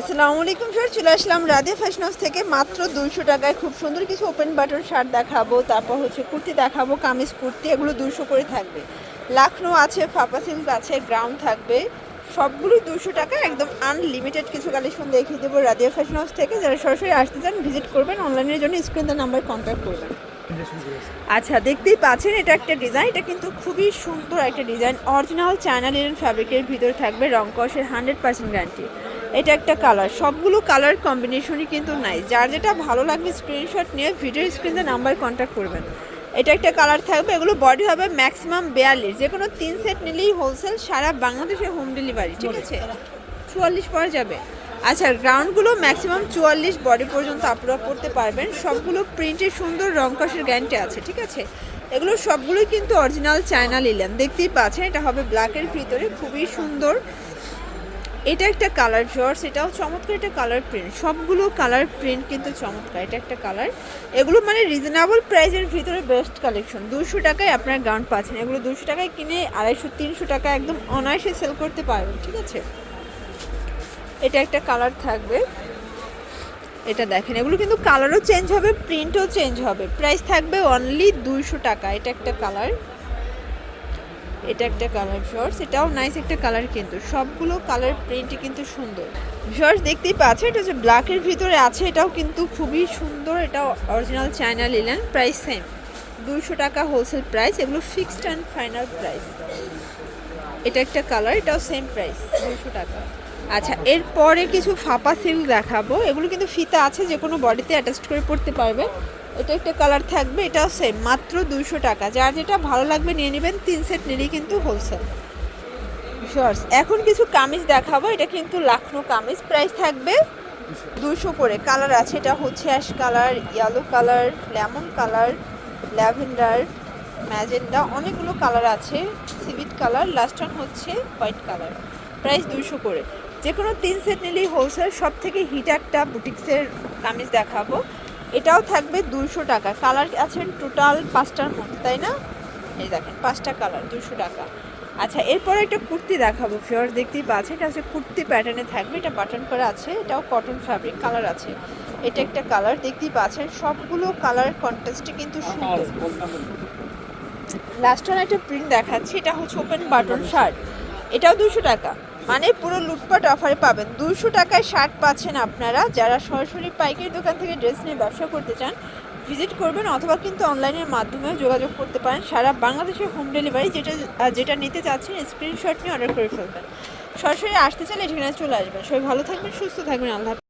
আসসালামু আলাইকুম স্যার চলে আসলাম রাধে ফ্যাশন হাউস থেকে। মাত্র দুইশো টাকায় খুব সুন্দর কিছু ওপেন বাটন শার্ট দেখাবো, তারপর হচ্ছে কুর্তি দেখাবো, কামিজ কুর্তি, এগুলো দুশো করে থাকবে। লাখনো আছে, ফাপা সিল্ক আছে গ্রাউন্ড থাকবে। সবগুলোই দুশো টাকা একদম আনলিমিটেড কিছু কালেকশন দেখিয়ে দেবো রাধিয়া ফ্যাশন হাউস থেকে। যারা সরাসরি আসতে চান ভিজিট করবেন অনলাইনের জন্য স্ক্রিন নাম্বার কন্ট্যাক্ট করবেন। আচ্ছা দেখতেই পাচ্ছেন, এটা একটা ডিজাইন এটা কিন্তু খুবই সুন্দর একটা ডিজাইন অরিজিনাল চায়না লিনেন ফ্যাব্রিকের ভিতরে থাকবে রং কষের হান্ড্রেড পার্সেন্ট গ্যারান্টি এটা একটা কালার সবগুলো কালার কম্বিনেশনই কিন্তু নাই যার যেটা ভালো লাগবে স্ক্রিনশট নিয়ে ভিডিও স্ক্রিনে নাম্বার কন্ট্যাক্ট করবেন। এটা একটা কালার থাকবে। এগুলো বডি হবে ম্যাক্সিমাম বিয়াল্লিশ। যে কোনো তিন সেট নিলেই হোলসেল সারা বাংলাদেশে হোম ডেলিভারি ঠিক আছে? চুয়াল্লিশ পাওয়া যাবে। আচ্ছা গ্রাউন্ডগুলো ম্যাক্সিমাম চুয়াল্লিশ বডি পর্যন্ত আপনারা করতে পারবেন। সবগুলো প্রিন্টের সুন্দর রং কষের গ্যারান্টি আছে ঠিক আছে? এগুলো সবগুলোই কিন্তু অরিজিনাল চায়না লিলেন দেখতেই পাচ্ছেন এটা হবে ব্ল্যাকের ভিতরে। খুবই সুন্দর। এটা একটা কালার জর্স এটাও চমৎকার একটা কালার প্রিন্ট সবগুলো কালার প্রিন্ট কিন্তু চমৎকার, এটা একটা কালার এগুলো মানে রিজনেবল প্রাইসের ভিতরে বেস্ট কালেকশন দুশো টাকায় আপনার গাউন পাচ্ছেন, এগুলো দুশো টাকায় কিনে আড়াইশো, তিনশো টাকা একদম অনায়াসে সেল করতে পারবেন, ঠিক আছে? এটা একটা কালার থাকবে। এটা দেখেন, এগুলো কিন্তু কালারও চেঞ্জ হবে প্রিন্টও চেঞ্জ হবে। প্রাইস থাকবে অনলি দুইশো টাকা, এটা একটা কালার এটা একটা কালার শর্টস এটাও নাইস একটা কালার কিন্তু। সবগুলো কালার প্রিন্টই কিন্তু সুন্দর। শর্টস দেখতেই পাচ্ছে এটা হচ্ছে ব্ল্যাকের ভিতরে আছে, এটাও কিন্তু খুবই সুন্দর, এটা original China linen price same দুইশো টাকা হোলসেল প্রাইস এগুলো ফিক্সড অ্যান্ড ফাইনাল প্রাইস এটা একটা কালার এটাও সেম প্রাইস দুইশো টাকা। আচ্ছা এরপরে কিছু ফাপা সিল্ক দেখাবো, এগুলো কিন্তু ফিতা আছে যে কোনো বডিতে অ্যাটাচ করে পড়তে পারবে এটা একটা কালার থাকবে, এটাও সেম মাত্র দুশো টাকা। যার যেটা ভালো লাগবে নিয়ে নেবেন, তিন সেট নিলেই কিন্তু হোলসেল শর্টস এখন কিছু কামিজ দেখাবো, এটা কিন্তু লাখনো কামিজ প্রাইস থাকবে দুশো করে। কালার আছে, এটা হচ্ছে ash colour yellow colour lemon colour lavender magenta অনেকগুলো কালার আছে সিভিট কালার লাস্ট ওয়ান হচ্ছে হোয়াইট কালার প্রাইস দুশো করে। যে কোনো তিন সেট নিলেই হোলসেল সব থেকে হিট একটা বুটিক্সের কামিজ দেখাবো। এটাও থাকবে দুশো টাকা। কালার আছেন টোটাল পাঁচটার মধ্যে, তাই না? এই দেখেন, পাঁচটা কালার দুশো টাকা। আচ্ছা এরপর একটা কুর্তি দেখাবো ফিওর দেখতেই পাচ্ছেন, এটা হচ্ছে কুর্তি প্যাটার্নে থাকবে, এটা বাটন করা আছে, এটাও কটন ফ্যাব্রিক কালার আছে। এটা একটা কালার দেখতেই পাচ্ছেন, সবগুলো কালার কন্ট্রাস্টে কিন্তু সুন্দর। লাস্ট একটা প্রিন্ট দেখাচ্ছি, এটা হচ্ছে ওপেন বাটন শার্ট এটাও দুশো টাকা। মানে পুরো লুটপাট অফারে পাবেন। দুশো টাকায় শার্ট পাচ্ছেন আপনারা। যারা সরাসরি পাইকারি দোকান থেকে ড্রেস নিয়ে ব্যবসা করতে চান ভিজিট করবেন অথবা কিন্তু অনলাইনের মাধ্যমেও যোগাযোগ করতে পারেন। সারা বাংলাদেশের হোম ডেলিভারি যেটা যেটা নিতে চাচ্ছেন স্ক্রিনশট নিয়ে অর্ডার করে ফেলবেন। সরাসরি আসতে চাইলে এখানে চলে আসবেন। সবাই ভালো থাকবেন, সুস্থ থাকবেন। আল্লাহ।